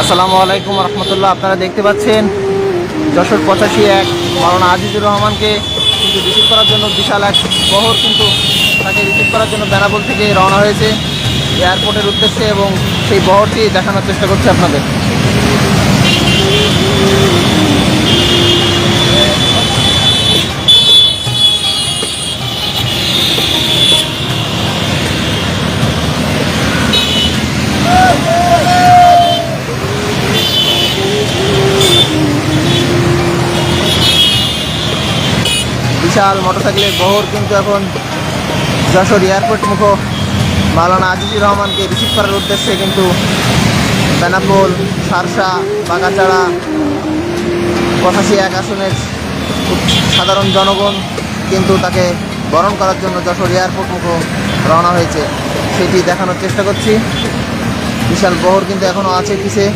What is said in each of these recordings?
আসসালামু আলাইকুম রহমতুল্লাহ। আপনারা দেখতে পাচ্ছেন যশোর পঁচাশি এক মারানা আজিজুর রহমানকে কিন্তু রিসিভ করার জন্য বিশাল এক বহর কিন্তু তাকে রিসিভ করার জন্য বেনাবল থেকে রওনা হয়েছে। এয়ারপোর্টের উদ্দেশ্যে এবং সেই বহরটি দেখানোর চেষ্টা করছে আপনাদের। বিশাল মোটরসাইকেলের বহর কিন্তু এখন যশোর এয়ারপোর্ট মুখ মাওলানা আজিজুর রহমানকে রিসিভ করার উদ্দেশ্যে কিন্তু বেনাপোল, সারসা বাগাচাড়া পঁচাশি এক আসনের সাধারণ জনগণ কিন্তু তাকে বরণ করার জন্য যশোর এয়ারপোর্ট মুখ রওনা হয়েছে। সেটি দেখানোর চেষ্টা করছি। বিশাল বহর কিন্তু এখনও আছে কিসে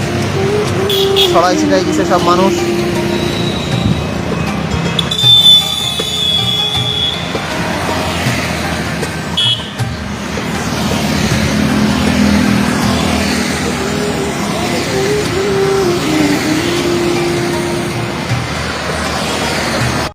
সবাই ছিটাই কিসে সব মানুষ।